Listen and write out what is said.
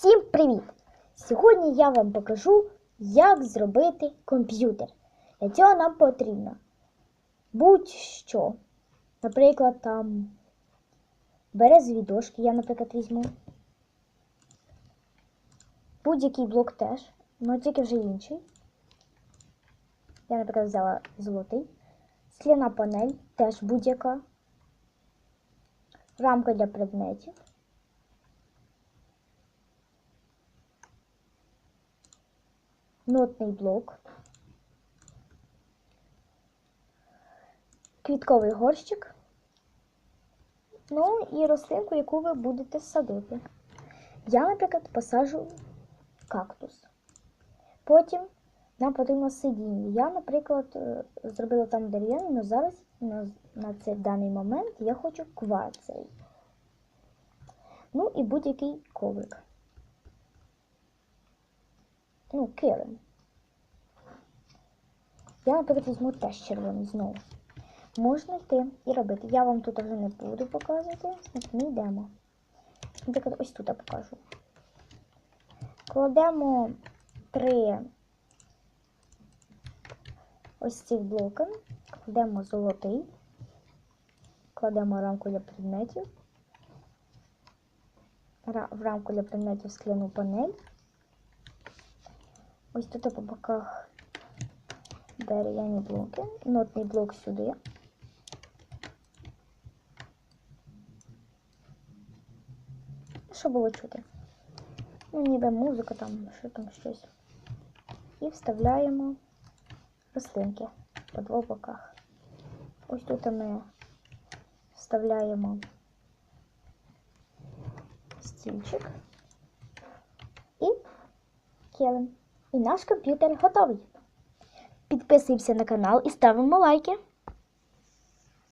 Всім привіт! Сьогодні я вам покажу, як зробити комп'ютер. Для цього нам потрібно будь-що. Наприклад, там березові дошки, я, наприклад, візьму. Будь-який блок теж, але тільки вже інший. Я, наприклад, взяла золотий. Скляна панель теж будь-яка. Рамка для предметів. Нотний блок, квітковий горщик, ну і рослинку, яку ви будете садити. Я, наприклад, посаджу кактус. Потім нам потрібно сидіння. Я, наприклад, е, зробила там дерев'яний, але зараз на, цей даний момент я хочу кварцевий. Ну і будь-який коврик. Ну, килим. Я, наприклад, візьму теж червоний знову. Можна йти і робити. Я вам тут вже не буду показувати. Ми йдемо. Наприклад, ось тут я покажу. Кладемо три ось цих блоки, кладемо золотий, кладемо рамку для предметів, в рамку для предметів скляну панель. Ось тут по боках дерев'яні блоки, нотний блок сюди. Що було чути? Ну, ніби музика там, що там щось. І вставляємо рослинки по двох боках. Ось тут ми вставляємо стільчик і килим. І наш комп'ютер готовий. Підписуємося на канал і ставимо лайки.